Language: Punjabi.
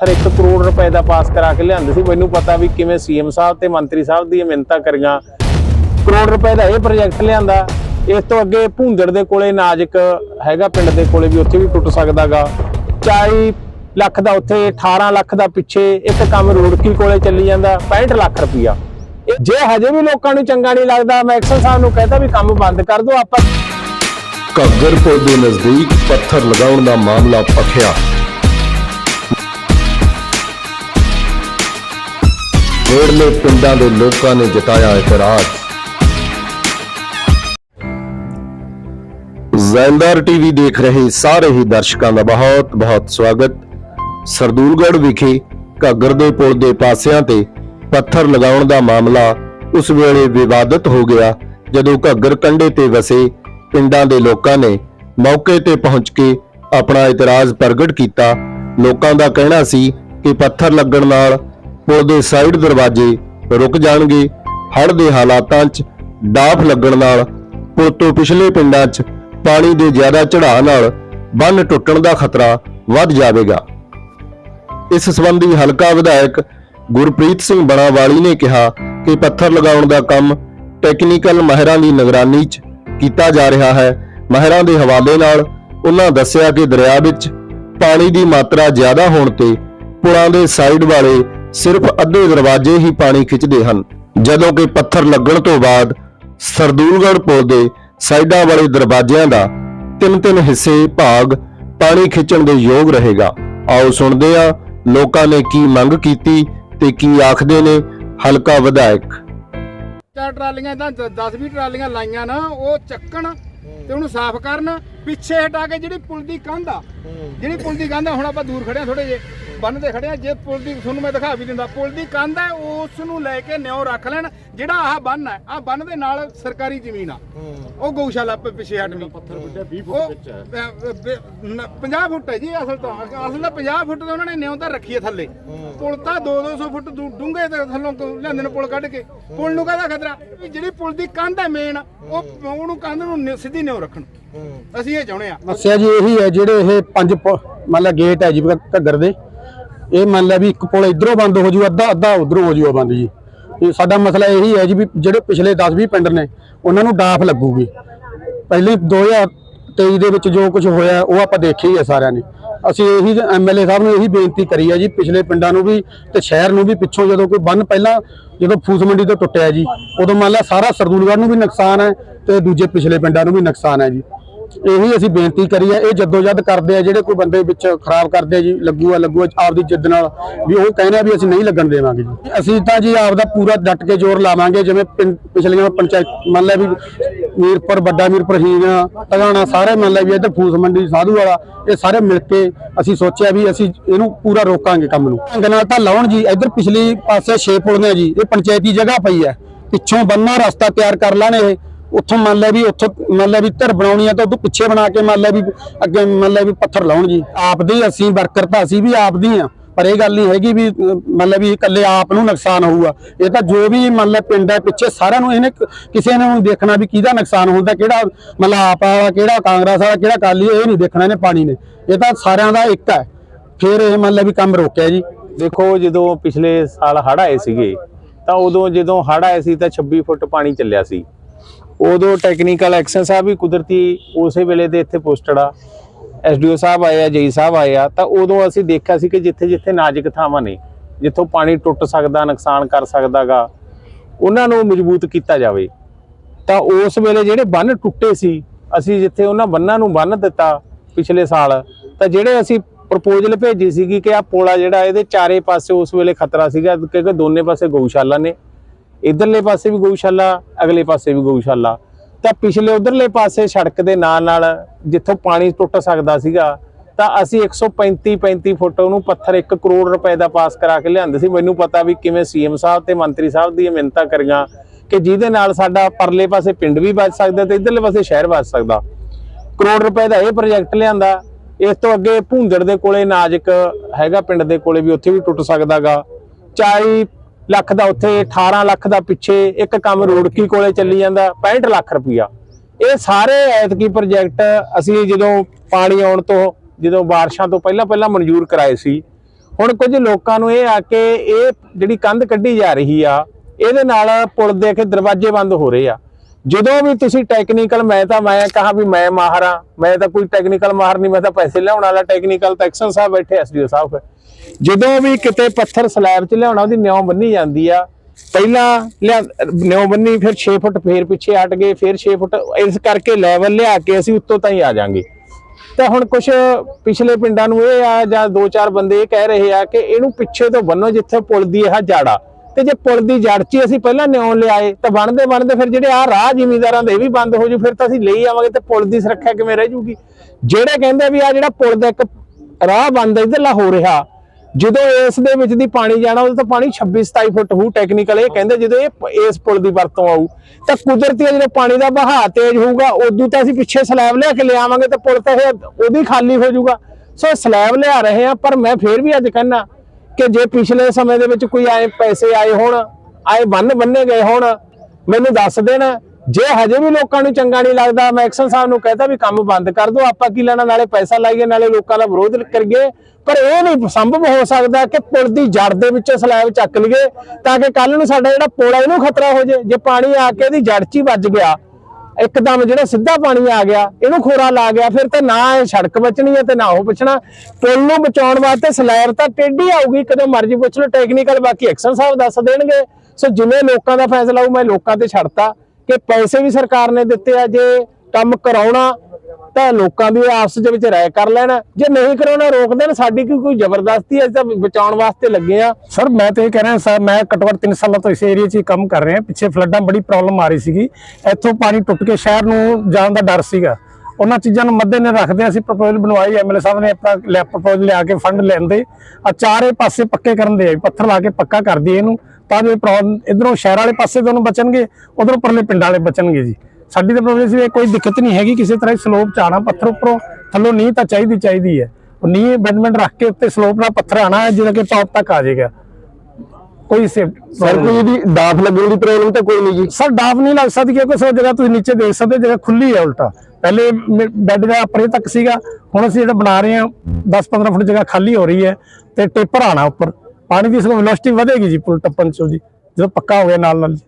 ਫਿਰ 1 ਕਰੋੜ ਰੁਪਏ ਦਾ ਪਾਸ ਕਰਾ ਕੇ ਲਿਆਂਦੇ ਸੀ। ਮੈਨੂੰ ਪਤਾ ਵੀ ਕਿਵੇਂ ਸੀਐਮ ਸਾਹਿਬ ਤੇ ਮੰਤਰੀ ਸਾਹਿਬ ਦੀਆਂ ਮਿਹਨਤਾਂ ਕਰੀਆਂ। ਕਰੋੜ ਰੁਪਏ ਦਾ ਇਹ ਪ੍ਰੋਜੈਕਟ ਲਿਆਂਦਾ। ਇਸ ਤੋਂ ਅੱਗੇ ਭੁੰਦੜ ਦੇ ਕੋਲੇ ਨਾਜ਼ਕ ਹੈਗਾ, ਪਿੰਡ ਦੇ ਕੋਲੇ ਵੀ ਉੱਥੇ ਵੀ ਟੁੱਟ ਸਕਦਾਗਾ। 40 ਲੱਖ ਦਾ ਉੱਥੇ 18 ਲੱਖ ਦਾ ਪਿੱਛੇ ਇੱਕ ਕੰਮ ਰੋੜਕੀ ਕੋਲੇ ਚੱਲੀ ਜਾਂਦਾ 65 ਲੱਖ ਰੁਪਇਆ ਜੇ ਹਜੇ ਵੀ ਲੋਕਾਂ ਨੂੰ ਚੰਗਾ ਨਹੀਂ ਲੱਗਦਾ, ਮੈਂ ਐਕਸ਼ਨ ਸਾਹਿਬ ਨੂੰ ਕਹਿੰਦਾ ਵੀ ਕੰਮ ਬੰਦ ਕਰ ਦਿਓ, ਆਪਾਂ ਘੱਗਰ ਦੇ ਨਜ਼ਦੀਕ ਪੱਥਰ ਲਗਾਉਣ ਦਾ ਮਾਮਲਾ ਪਖਿਆ ਨੇੜਲੇ ਪਿੰਡਾਂ ਦੇ ਲੋਕਾਂ ਨੇ ਜਤਾਇਆ ਇਤਰਾਜ਼। ਜ਼ੈਂਦਾਰ ਟੀਵੀ ਦੇਖ ਰਹੇ ਸਾਰੇ ਹੀ ਦਰਸ਼ਕਾਂ ਦਾ ਬਹੁਤ ਬਹੁਤ ਸਵਾਗਤ। ਸਰਦੂਲਗੜ੍ਹ ਵਿਖੇ ਘੱਗਰ ਦੇ ਪੁਲ ਦੇ ਪਾਸਿਆਂ ਤੇ ਪੱਥਰ ਲਗਾਉਣ ਦਾ ਮਾਮਲਾ ਉਸ ਵੇਲੇ ਵਿਵਾਦਤ ਹੋ ਗਿਆ, ਜਦੋਂ ਘੱਗਰ ਕੰਢੇ ਤੇ ਵਸੇ ਪਿੰਡਾਂ ਦੇ ਲੋਕਾਂ ਨੇ ਮੌਕੇ ਤੇ ਪਹੁੰਚ ਕੇ ਆਪਣਾ ਇਤਰਾਜ਼ ਪ੍ਰਗਟ ਕੀਤਾ। ਲੋਕਾਂ ਦਾ ਕਹਿਣਾ ਸੀ ਕਿ ਪੱਥਰ ਲੱਗਣ ਨਾਲ ਪੁਲ ਦੇ ਸਾਈਡ ਦਰਵਾਜ਼ੇ ਰੁਕ ਜਾਣਗੇ। ਹੜ੍ਹ ਦੇ ਹਾਲਾਤਾਂ 'ਚ ਡਾਫ ਲੱਗਣ ਨਾਲ ਪੁਲ ਤੋਂ ਪਿਛਲੇ ਪਿੰਡਾਂ 'ਚ ਪਾਣੀ ਦੇ ਜ਼ਿਆਦਾ ਚੜਾਅ ਨਾਲ ਬੰਨ ਟੁੱਟਣ ਦਾ ਖਤਰਾ ਵੱਧ ਜਾਵੇਗਾ। ਇਸ ਸੰਬੰਧੀ ਹਲਕਾ ਵਿਧਾਇਕ ਗੁਰਪ੍ਰੀਤ ਸਿੰਘ ਬਣਾਵਾਲੀ ਨੇ ਕਿਹਾ ਕਿ ਪੱਥਰ ਲਗਾਉਣ ਦਾ ਕੰਮ ਟੈਕਨੀਕਲ ਮਾਹਿਰਾਂ ਦੀ ਨਿਗਰਾਨੀ 'ਚ ਕੀਤਾ ਜਾ ਰਿਹਾ ਹੈ। ਮਾਹਿਰਾਂ ਦੇ ਹਵਾਲੇ ਨਾਲ ਉਹਨਾਂ ਦੱਸਿਆ ਕਿ ਦਰਿਆ ਵਿੱਚ ਪਾਣੀ ਦੀ ਮਾਤਰਾ ਜ਼ਿਆਦਾ ਹੋਣ ਤੇ ਪੁਲਾਂ ਦੇ ਸਾਈਡ ਵਾਲੇ ਸਿਰਫ ਅੱਧੇ ਦਰਵਾਜ਼ੇ ਹੀ ਪਾਣੀ ਖਿੱਚਦੇ ਹਨ। ਜਦੋਂ ਕਿ ਪੱਥਰ ਲੱਗਣ ਤੋਂ ਬਾਅਦ ਸਰਦੂਲਗੜ੍ਹ ਪੁਲ ਦੇ ਸਾਈਡਾਂ ਵਾਲੇ ਦਰਵਾਜ਼ਿਆਂ ਦਾ ਤਿੰਨ ਤਿੰਨ ਹਿੱਸੇ ਭਾਗ ਪਾਣੀ ਖਿੱਚਣ ਦੇ ਯੋਗ ਰਹੇਗਾ। ਆਓ ਸੁਣਦੇ ਹਾਂ ਲੋਕਾਂ ਨੇ ਕੀ ਮੰਗ ਕੀਤੀ ਤੇ ਕੀ ਆਖਦੇ ਨੇ ਹਲਕਾ ਵਿਧਾਇਕ। ਚਾਰ ਟਰਾਲੀਆਂ ਤਾਂ 10 20 ਟਰਾਲੀਆਂ ਲਾਈਆਂ ਨਾ ਉਹ ਚੱਕਣ ਤੇ ਉਹਨੂੰ ਸਾਫ਼ ਕਰਨ ਪਿੱਛੇ ਹਟਾ ਕੇ ਜਿਹੜੀ ਪੁਲ ਦੀ ਕੰਧ ਆ ਜਿਹੜੀ ਪੁਲ ਦੀ ਕੰਧ ਆ ਹੁਣ ਆਪਾਂ ਦੂਰ ਖੜੇ ਆ ਥੋੜੇ ਜੇ ਬੰਨ ਤੇ ਖੜੇ ਆ ਜੇ ਪੁਲ ਦੀ ਤੁਹਾਨੂੰ ਮੈਂ ਦਿਖਾ ਵੀ ਦਿੰਦਾ ਪੁਲ ਦੀ ਕੰਧ ਹੈ ਉਸ ਨੂੰ ਲੈ ਕੇ ਨਿਉ ਰੱਖ ਲੈਣ ਜਿਹੜਾ ਆਹ ਬੰਨ ਹੈ ਆਹ ਬੰਨ ਦੇ ਨਾਲ ਸਰਕਾਰੀ ਜ਼ਮੀਨ ਆ। ਉਹ ਗਊਸ਼ਾਲਾ ਪ- ਪਿੱਛੇ ਹਟਵੀਂ ਪੱਥਰ ਬੁੱਢੇ 20 ਫੁੱਟ ਵਿੱਚ ਹੈ। 50 ਫੁੱਟ ਹੈ ਜੀ ਅਸਲ ਤਾਂ। ਅਸਲ ਤਾਂ 50 ਫੁੱਟ ਤੇ ਉਹਨਾਂ ਨੇ ਨਿਉ ਤਾਂ ਰੱਖੀ ਹੈ ਥੱਲੇ। ਪੁਲ ਤਾਂ 2-200 ਫੁੱਟ ਦੂ- ਡੂੰਘੇ ਤੇ ਥੱਲੋਂ ਕ- ਲਿਆਂਦੇ ਨੇ ਪੁਲ ਕੱਢ ਕੇ। ਪੁਲ ਨੂੰ ਕਾਹਦਾ ਖਤਰਾ? ਵੀ ਜਿਹੜੀ ਪੁਲ ਦੀ ਕੰਧ ਹੈ ਮੇਨ ਉਹ ਉਹਨੂੰ ਕੰਧ ਨੂੰ ਨਿ- ਸਿੱਧੀ ਨਿਉ ਰੱਖਣ। ਅਸੀਂ ਇਹ ਚਾਹੁੰਦੇ ਆ ਸਮੱਸਿਆ ਜੀ ਇਹੀ ਹੈ ਜਿਹੜੇ ਇਹ ਪੰਜ ਪ- ਮੰਨ ਲਾ ਗੇਟ ਹੈ ਜੀ ਘੱਗਰ ਦੇ। ਇਹ ਮੰਨ ਲਿਆ ਵੀ ਇੱਕ ਪੁਲ ਇਧਰੋਂ ਬੰਦ ਹੋ ਜੂ, ਅੱਧਾ ਅੱਧਾ ਉਧਰੋਂ ਹੋ ਜੂਗਾ ਬੰਦ ਜੀ। ਇਹ ਸਾਡਾ ਮਸਲਾ ਇਹੀ ਹੈ ਜੀ ਵੀ ਜਿਹੜੇ ਪਿਛਲੇ 10-20 ਪਿੰਡ ਨੇ, ਉਹਨਾਂ ਨੂੰ ਡਾਫ ਲੱਗੂਗੀ। ਪਹਿਲੇ 2023 ਦੇ ਵਿੱਚ ਜੋ ਕੁਝ ਹੋਇਆ, ਉਹ ਆਪਾਂ ਦੇਖਿਆ ਹੀ ਹੈ ਸਾਰਿਆਂ ਨੇ। ਅਸੀਂ ਇਹੀ ਐਮਐਲਏ ਸਾਹਿਬ ਨੂੰ ਇਹੀ ਬੇਨਤੀ ਕਰੀ ਹੈ ਜੀ, ਪਿਛਲੇ ਪਿੰਡਾਂ ਨੂੰ ਵੀ ਤੇ ਸ਼ਹਿਰ ਨੂੰ ਵੀ ਪਿੱਛੋਂ ਜਦੋਂ ਕੋਈ ਬੰਨ ਪਹਿਲਾਂ ਜਦੋਂ ਫੂਸ ਮੰਡੀ ਤੋਂ ਟੁੱਟਿਆ ਜੀ, ਉਦੋਂ ਮੰਨ ਲਾ ਸਾਰਾ ਸਰਦੂਲਗੜ੍ਹ ਨੂੰ ਵੀ ਨੁਕਸਾਨ ਹੈ ਤੇ ਦੂਜੇ ਪਿਛਲੇ ਪਿੰਡਾਂ ਨੂੰ ਵੀ ਨੁਕਸਾਨ ਹੈ ਜੀ। ਇਹੀ ਅਸੀਂ ਬੇਨਤੀ ਕਰੀ ਹੈ, ਇਹ ਜੱਦੋ ਜੱਦ ਕਰਦੇ ਆ, ਜਿਹੜੇ ਕੋਈ ਬੰਦੇ ਵਿੱਚ ਖਰਾਬ ਕਰਦੇ ਆ ਜੀ ਲੱਗੂਗਾ ਲੱਗੂਗਾ ਆਪਦੀ ਜਿੱਦ ਨਾਲ ਵੀ ਉਹ ਕਹਿੰਦੇ ਆ ਵੀ ਅਸੀਂ ਨਹੀਂ ਲੱਗਣ ਦੇਵਾਂਗੇ ਜੀ। ਅਸੀਂ ਤਾਂ ਜੀ ਆਪਦਾ ਪੂਰਾ ਡਟ ਕੇ ਜ਼ੋਰ ਲਾਵਾਂਗੇ, ਜਿਵੇਂ ਪਿੰਡ- ਪਿਛਲੀਆਂ ਪੰਚਾਇਤ, ਮੰਨ ਲੈ ਵੀ ਮੀਰਪੁਰ, ਵੱਡਾ ਮੀਰਪੁਰ ਹੀਨ ਟਗਾਣਾ ਸਾਰੇ ਮੰਨ ਲੈ ਵੀ ਇੱਧਰ ਫੂਸ ਮੰਡੀ, ਸਾਧੂ ਵਾਲਾ, ਇਹ ਸਾਰੇ ਮਿਲ ਕੇ ਅਸੀਂ ਸੋਚਿਆ ਵੀ ਅਸੀਂ ਇਹਨੂੰ ਪੂਰਾ ਰੋਕਾਂਗੇ ਕੰਮ ਨੂੰ। ਢੰਗ ਨਾਲ ਤਾਂ ਲਾਉਣ ਜੀ, ਇੱਧਰ ਪਿਛਲੀ ਪਾਸੇ ਛੇ ਨੇ ਜੀ, ਇਹ ਪੰਚਾਇਤੀ ਜਗ੍ਹਾ ਪਈ ਹੈ। ਪਿੱਛੋਂ ਬੰਨਾ ਰਸਤਾ ਤਿਆਰ ਕਰ ਲੈਣ ਇਹ। ਉੱਥੋਂ ਮੰਨ ਲਿਆ ਵੀ ਉੱਥੋਂ ਮੰਨ ਲਿਆ ਵੀ ਧਰ ਬਣਾਉਣੀ ਆ ਤਾਂ ਉਦੋਂ ਪਿੱਛੇ ਬਣਾ ਕੇ ਮੰਨ ਲਿਆ ਵੀ ਅੱਗੇ ਮੰਨ ਲਿਆ ਵੀ ਪੱਥਰ ਲਾਉਣ ਜੀ। ਆਪਦੇ ਅਸੀਂ ਵਰਕਰ ਤਾਂ ਅਸੀਂ ਵੀ ਆਪਦੀ ਆ। ਪਰ ਇਹ ਗੱਲ ਨਹੀਂ ਹੈਗੀ ਵੀ ਅਹ, ਮੰਨ ਲਿਆ ਵੀ ਇਕੱਲੇ ਆਪ ਨੂੰ ਨੁਕਸਾਨ ਹੋਊਗਾ। ਇਹ ਤਾਂ ਜੋ ਵੀ ਮੰਨ ਲਿਆ ਪਿੰਡ ਹੈ ਪਿੱਛੇ ਸਾਰਿਆਂ ਨੂੰ ਇਹਨੇ ਕਿਸੇ ਨੇ ਨੂੰ ਦੇਖਣਾ ਵੀ ਕਿਹਦਾ ਨੁਕਸਾਨ ਹੁੰਦਾ ਕਿਹੜਾ ਮੰਨ ਲਿਆ ਆਪ ਵਾਲਾ ਕਿਹੜਾ ਕਾਂਗਰਸ ਵਾਲਾ ਕਿਹੜਾ ਅਕਾਲੀ ਇਹ ਨਹੀਂ ਦੇਖਣਾ ਇਹਨੇ ਪਾਣੀ ਨੇ। ਇਹ ਤਾਂ ਸਾਰਿਆਂ ਦਾ ਇੱਕ ਹੈ। ਫਿਰ ਇਹ ਮੰਨ ਲਿਆ ਵੀ ਕੰਮ ਰੋਕਿਆ ਜੀ। ਦੇਖੋ ਜਦੋਂ ਪਿਛਲੇ ਸਾਲ ਹੜ ਆਏ ਸੀਗੇ ਤਾਂ ਉਦੋਂ ਜਦੋਂ ਹੜ ਆਏ ਸੀ ਤਾਂ 26 ਫੁੱਟ ਪਾਣੀ ਚੱਲਿਆ ਸੀ। ਉਦੋਂ ਟੈਕਨੀਕਲ ਐਕਸ਼ਨ ਸਾਹਿਬ ਵੀ ਕੁਦਰਤੀ ਉਸੇ ਵੇਲੇ ਦੇ ਇੱਥੇ ਪੋਸਟਡ ਆ। ਐਸਡੀਓ ਸਾਹਿਬ ਆਏ ਆ ਜਈ ਸਾਹਿਬ ਆਏ ਆ, ਤਾਂ ਉਦੋਂ ਅਸੀਂ ਦੇਖਿਆ ਸੀ ਕਿ ਜਿੱਥੇ ਜਿੱਥੇ ਨਾਜ਼ੁਕ ਥਾਵਾਂ ਨੇ, ਜਿੱਥੋਂ ਪਾਣੀ ਟੁੱਟ ਸਕਦਾ, ਨੁਕਸਾਨ ਕਰ ਸਕਦਾਗਾ, ਉਹਨਾਂ ਨੂੰ ਮਜ਼ਬੂਤ ਕੀਤਾ ਜਾਵੇ। ਤਾਂ ਉਸ ਵੇਲੇ ਜਿਹੜੇ ਬੰਨ ਟੁੱਟੇ ਸੀ, ਅਸੀਂ ਜਿੱਥੇ ਉਹਨਾਂ ਬੰਨਾਂ ਨੂੰ ਬੰਨ ਦਿੱਤਾ ਪਿਛਲੇ ਸਾਲ, ਤਾਂ ਜਿਹੜੇ ਅਸੀਂ ਪ੍ਰਪੋਜ਼ਲ ਭੇਜੀ ਸੀਗੀ ਕਿ ਆ ਪੋਲਾ ਜਿਹੜਾ, ਇਹਦੇ ਚਾਰੇ ਪਾਸੇ ਉਸ ਵੇਲੇ ਖਤਰਾ ਸੀਗਾ, ਕਿਉਂਕਿ ਦੋਨੇ ਪਾਸੇ ਗਊਸ਼ਾਲਾ ਨੇ। ਇਧਰਲੇ ਪਾਸੇ ਵੀ ਗਊਸ਼ਾਲਾ, ਅਗਲੇ ਪਾਸੇ ਵੀ ਗਊਸ਼ਾਲਾ। ਤਾਂ ਪਿਛਲੇ ਉਧਰਲੇ ਪਾਸੇ ਸੜਕ ਦੇ ਨਾਲ ਨਾਲ ਜਿੱਥੋਂ ਪਾਣੀ ਟੁੱਟ ਸਕਦਾ ਸੀਗਾ, ਤਾਂ ਅਸੀਂ 135 35 ਫੁੱਟ ਉਹਨੂੰ ਪੱਥਰ 1 ਕਰੋੜ ਰੁਪਏ ਦਾ ਪਾਸ ਕਰਾ ਕੇ ਲਿਆਂਦੇ ਸੀ। ਮੈਨੂੰ ਪਤਾ ਵੀ ਕਿਵੇਂ ਸੀਐਮ ਸਾਹਿਬ ਤੇ ਮੰਤਰੀ ਸਾਹਿਬ ਦੀ ਮਿਹਨਤਾਂ ਕਰੀਆਂ ਕਿ ਜਿਹਦੇ ਨਾਲ ਸਾਡਾ ਪਰਲੇ ਪਾਸੇ ਪਿੰਡ ਵੀ ਬਚ ਸਕਦਾ ਤੇ ਇਧਰਲੇ ਪਾਸੇ ਸ਼ਹਿਰ ਬਚ ਸਕਦਾ। ਕਰੋੜ ਰੁਪਏ ਦਾ ਇਹ ਪ੍ਰੋਜੈਕਟ ਲਿਆਂਦਾ। ਇਸ ਤੋਂ ਅੱਗੇ ਭੁੰਦੜ ਦੇ ਕੋਲੇ ਨਾਜ਼ਕ ਹੈਗਾ ਪਿੰਡ ਦੇ ਕੋਲੇ ਵੀ ਉੱਥੇ ਵੀ ਟੁੱਟ ਸਕਦਾਗਾ। 40 ਲੱਖ ਦਾ ਉੱਥੇ 18 ਲੱਖ ਦਾ ਪਿੱਛੇ ਇੱਕ ਕੰਮ ਰੋੜਕੀ ਕੋਲੇ ਚੱਲੀ ਜਾਂਦਾ 65 ਲੱਖ ਰੁਪਈਆ। ਇਹ ਸਾਰੇ ਐਤਕੀ ਪ੍ਰੋਜੈਕਟ ਅਸੀਂ ਜਦੋਂ ਪਾਣੀ ਆਉਣ ਤੋਂ, ਜਦੋਂ ਬਾਰਿਸ਼ਾਂ ਤੋਂ ਪਹਿਲਾਂ ਪਹਿਲਾਂ ਮਨਜ਼ੂਰ ਕਰਾਏ ਸੀ, ਹੁਣ ਕੁਝ ਲੋਕਾਂ ਨੂੰ ਇਹ ਆ ਕਿ ਇਹ ਜਿਹੜੀ ਕੰਧ ਕੱਢੀ ਜਾ ਰਹੀ ਆ, ਇਹਦੇ ਨਾਲ ਪੁਲ ਦੇ ਕੇ ਦਰਵਾਜ਼ੇ ਬੰਦ ਹੋ ਰਹੇ ਆ। ਜਦੋਂ ਵੀ ਤੁਸੀਂ ਟੈਕਨੀਕਲ ਮੈਂ ਤਾਂ ਮੈਂ ਕਹਾ ਵੀ ਮੈਂ ਮਾਹਰ ਆ ਮੈਂ ਤਾਂ ਕੋਈ ਟੈਕਨੀਕਲ ਮਾਹਰ ਨਹੀਂ, ਮੈਂ ਤਾਂ ਪੈਸੇ ਲਿਆਉਣ ਵਾਲਾ ਟੈਕਨੀਕਲ ਤਾਂ ਐਕਸ਼ਨ ਸਾਹਿਬ ਬੈਠੇ, ਐਸਡੀਓ ਸਾਹਿਬ। ਜਦੋਂ ਵੀ ਕਿਤੇ ਪੱਥਰ ਸਲੈਬ 'ਚ ਲਿਆਉਣਾ, ਉਹਦੀ ਨਿਉ ਬੰਨੀ ਜਾਂਦੀ ਆ। ਪਹਿਲਾਂ ਲਿਆ, ਨਿਉ ਬੰਨੀ, ਫਿਰ 6 ਫੁੱਟ ਫੇਰ ਪਿੱਛੇ ਹਟ ਗਏ, ਫਿਰ 6 ਫੁੱਟ, ਇਸ ਕਰਕੇ ਲੈਵਲ ਲਿਆ ਕੇ ਅਸੀਂ ਉੱਤੋਂ ਤਾਂ ਹੀ ਆ ਜਾਾਂਗੇ। ਤਾਂ ਹੁਣ ਕੁਝ ਪਿਛਲੇ ਪਿੰਡਾਂ ਨੂੰ ਇਹ ਆ, ਜਾਂ ਦੋ ਚਾਰ ਬੰਦੇ ਇਹ ਕਹਿ ਰਹੇ ਆ ਕਿ ਇਹਨੂੰ ਪਿੱਛੇ ਤੋਂ ਬੰਨੋ, ਜਿੱਥੇ ਪੁਲ ਦੀ ਇਹ ਜੜਾ। ਤੇ ਜੇ ਪੁਲ ਦੀ ਜੜ 'ਚ ਅਸੀਂ ਪਹਿਲਾਂ ਨਿਉਂ ਲਿਆਏ, ਤਾਂ ਬਣਦੇ ਬਣਦੇ ਫਿਰ ਜਿਹੜੇ ਆ ਰਾਹ ਜ਼ਿਮੀਂਦਾਰਾਂ ਦੇ ਇਹ ਵੀ ਬੰਦ ਹੋ ਜੂ, ਫਿਰ ਤਾਂ ਅਸੀਂ ਲਈ ਆਵਾਂਗੇ ਤੇ ਪੁਲ ਦੀ ਸੁਰੱਖਿਆ ਕਿਵੇਂ ਰਹਿ ਜੂਗੀ? ਜਿਹੜੇ ਕਹਿੰਦੇ ਵੀ ਆ ਜਿਹੜਾ ਪੁਲ ਦਾ ਇੱਕ ਰਾਹ ਬੰਦ ਇਧਰਲਾ ਹੋ ਰਿਹਾ। ਜਦੋਂ ਇਸ ਦੇ ਵਿੱਚ ਦੀ ਪਾਣੀ ਜਾਣਾ, ਉਦੋਂ ਤਾਂ ਪਾਣੀ 26 27 ਫੁੱਟ ਹੋਊ ਟੈਕਨੀਕਲ ਇਹ ਕਹਿੰਦੇ ਜਦੋਂ ਇਹ ਇਸ ਪੁਲ ਦੀ ਵਰਤੋਂ ਆਊ, ਤਾਂ ਕੁਦਰਤੀ ਆ ਜਦੋਂ ਪਾਣੀ ਦਾ ਵਹਾਅ ਤੇਜ਼ ਹੋਊਗਾ, ਉਦੋਂ ਤਾਂ ਅਸੀਂ ਪਿੱਛੇ ਸਲੈਬ ਲਿਆ ਕੇ ਲਿਆਵਾਂਗੇ ਤਾਂ ਪੁਲ ਤਾਂ ਇਹ ਉਹਦੀ ਖਾਲੀ ਹੋ ਜਾਊਗਾ ਸੋ ਸਲੈਬ ਲਿਆ ਰਹੇ ਆ, ਪਰ ਮੈਂ ਫੇਰ ਵੀ ਅੱਜ ਕਹਿੰਨਾ ਕਿ ਜੇ ਪਿਛਲੇ ਸਮੇਂ ਦੇ ਵਿੱਚ ਕੋਈ ਆਏ ਪੈਸੇ ਆਏ ਹੋਣ, ਆਏ ਬੰਨ ਬੰਨੇ ਗਏ ਹੋਣ, ਮੈਨੂੰ ਦੱਸ ਦੇਣ। ਜੇ ਹਜੇ ਵੀ ਲੋਕਾਂ ਨੂੰ ਚੰਗਾ ਨਹੀਂ ਲੱਗਦਾ, ਮੈਂ ਐਕਸ਼ਨ ਸਾਹਿਬ ਨੂੰ ਕਹਿੰਦਾ ਵੀ ਕੰਮ ਬੰਦ ਕਰ ਦਿਓ, ਆਪਾਂ ਕੀ ਲੈਣਾ? ਨਾਲੇ ਪੈਸਾ ਲਾਈਏ, ਨਾਲੇ ਲੋਕਾਂ ਦਾ ਵਿਰੋਧ ਕਰੀਏ। ਪਰ ਇਹ ਨਹੀਂ ਸੰਭਵ ਹੋ ਸਕਦਾ ਕਿ ਪੁਲ ਦੀ ਜੜ ਦੇ ਵਿੱਚੋਂ ਸਲੈਬ ਚੱਕ ਲਈਏ, ਤਾਂ ਕਿ ਕੱਲ ਨੂੰ ਸਾਡਾ ਜਿਹੜਾ ਪੁਲ ਆ ਇਹਨੂੰ ਖਤਰਾ ਹੋ ਜੇ ਜੇ ਪਾਣੀ ਆ ਕੇ ਇਹਦੀ ਜੜ 'ਚ ਹੀ ਵੱਜ ਗਿਆ ਇੱਕਦਮ ਜਿਹੜਾ ਸਿੱਧਾ ਪਾਣੀ ਆ ਗਿਆ, ਇਹਨੂੰ ਖੋਰਾ ਲਾ ਗਿਆ, ਫਿਰ ਤਾਂ ਨਾ ਇਹ ਸੜਕ ਬਚਣੀ ਹੈ ਤੇ ਨਾ ਉਹ ਬਚਣਾ ਪੁਲ ਨੂੰ ਬਚਾਉਣ ਵਾਸਤੇ ਸਲੈਰ ਤਾਂ ਟੇਢੀ ਆਊਗੀ, ਕਦੋਂ ਮਰਜ਼ੀ ਪੁੱਛ ਲਓ ਟੈਕਨੀਕਲ ਬਾਕੀ ਐਕਸ਼ਨ ਸਾਹਿਬ ਦੱਸ ਦੇਣਗੇ। ਸੋ ਜਿਵੇਂ ਲੋਕਾਂ ਦਾ ਫੈਸਲਾ ਹੋਊ, ਮੈਂ ਲੋਕਾਂ ਤੇ ਛੱਡਤਾ ਕਿ ਪੈਸੇ ਵੀ ਸਰਕਾਰ ਨੇ ਦਿੱਤੇ ਆ, ਜੇ ਕੰਮ ਕਰਾਉਣਾ ਤਾਂ ਲੋਕਾਂ ਦੀ ਆਪਸ ਦੇ ਵਿੱਚ ਰਾਏ ਕਰ ਲੈਣ। ਜੇ ਨਹੀਂ ਕਰਾਉਣਾ ਰੋਕ ਦੇਣ, ਸਾਡੀ ਕੀ ਕੋਈ ਜ਼ਬਰਦਸਤੀ ਹੈ, ਅਸੀਂ ਤਾਂ ਬਚਾਉਣ ਵਾਸਤੇ ਲੱਗੇ ਆ ਸਰ, ਮੈਂ ਤਾਂ ਇਹ ਕਹਿ ਰਿਹਾ ਸਰ, ਮੈਂ ਘੱਟੋ ਘੱਟ 3 ਸਾਲਾਂ ਤੋਂ ਇਸ ਏਰੀਆ 'ਚ ਹੀ ਕੰਮ ਕਰ ਰਿਹਾ। ਪਿੱਛੇ ਫਲੱਡਾਂ ਬੜੀ ਪ੍ਰੋਬਲਮ ਆ ਰਹੀ ਸੀਗੀ। ਇੱਥੋਂ ਪਾਣੀ ਟੁੱਟ ਕੇ ਸ਼ਹਿਰ ਨੂੰ ਜਾਣ ਦਾ ਡਰ ਸੀਗਾ। ਉਹਨਾਂ ਚੀਜ਼ਾਂ ਨੂੰ ਮੱਦੇ ਨੇ ਰੱਖਦੇ ਅਸੀਂ ਪ੍ਰਪੋਜ਼ਲ ਬਣਵਾਈ। ਐਮਐਲਏ ਸਾਹਿਬ ਨੇ ਆਪਣਾ ਲੈ ਪ੍ਰਪੋਜ਼ਲ ਲਿਆ ਕੇ ਫੰਡ ਲੈਂਦੇ ਆ ਚਾਰੇ ਪਾਸੇ ਪੱਕੇ ਕਰਨ ਦੇ ਆ ਪੱਥਰ ਲਾ ਕੇ ਪੱਕਾ ਕਰ ਦਈਏ ਇਹਨੂੰ, ਤਾਂ ਜੋ ਪ੍ਰੋਬਲਮ ਇਧਰੋਂ ਸ਼ਹਿਰ ਵਾਲੇ ਪਾਸੇ ਤੋਂ ਬਚਣਗੇ, ਉਧਰੋਂ ਪਰਲੇ ਪਿੰਡਾਂ ਵਾਲੇ ਬਚਣਗੇ ਜੀ। ਸਾਡੀ ਤਾਂ ਪ੍ਰੋਬਲਮ ਸੀ ਕੋਈ ਦਿੱਕਤ ਨਹੀਂ ਹੈਗੀ ਕਿਸੇ ਤਰ੍ਹਾਂ ਸਲੋਪ ਚ ਆਣਾ ਪੱਥਰ ਉੱਪਰੋਂ ਥੱਲੋਂ ਨੀਂਹ ਤਾਂ ਚਾਹੀਦੀ ਚਾਹੀਦੀ ਹੈ। ਉਹ ਨੀਂਹ ਬੈਂਡਮੈਂਟ ਰੱਖ ਕੇ ਉੱਤੇ ਸਲੋਪ ਨਾਲ ਪੱਥਰ ਆਣਾ ਹੈ ਜਿਹੜਾ ਕਿ ਟੌਪ ਤੱਕ ਆ ਜਾਏਗਾ। ਕੋਈ ਸਰ ਕੋਈ ਇਹਦੀ ਦਾਫ ਲੱਗਣ ਦੀ ਪ੍ਰੋਬਲਮ ਤਾਂ ਕੋਈ ਨਹੀਂ ਜੀ। ਸਰ ਡਾਫ ਨਹੀਂ ਲੱਗ ਸਕਦੀ ਕਿਉਂਕਿ ਸੋ ਜਗ੍ਹਾ ਤੁਸੀਂ ਨੀਚੇ ਦੇਖ ਸਕਦੇ ਜਗ੍ਹਾ ਖੁੱਲੀ ਹੈ ਉਲਟਾ। ਪਹਿਲੇ ਬੈੱਡ ਦਾ ਪਰੇ ਤੱਕ ਸੀਗਾ ਹੁਣ ਅਸੀਂ ਜਿਹੜਾ ਬਣਾ ਰਹੇ ਹਾਂ 10-15 ਫੁੱਟ ਜਗ੍ਹਾ ਖਾਲੀ ਹੋ ਰਹੀ ਹੈ ਤੇ ਟੇਪਰ ਆਣਾ ਉੱਪਰ। ਪਾਣੀ ਦੀ ਸਗੋਂ ਵੈਲੋਸਿਟੀ ਵਧੇਗੀ ਜੀ ਪੁਲ ਟੱਪਣ ਚੋਂ ਜੀ ਜਦੋਂ ਪੱਕਾ ਹੋ ਗਿਆ ਨਾਲ ਨਾਲ ਜੀ।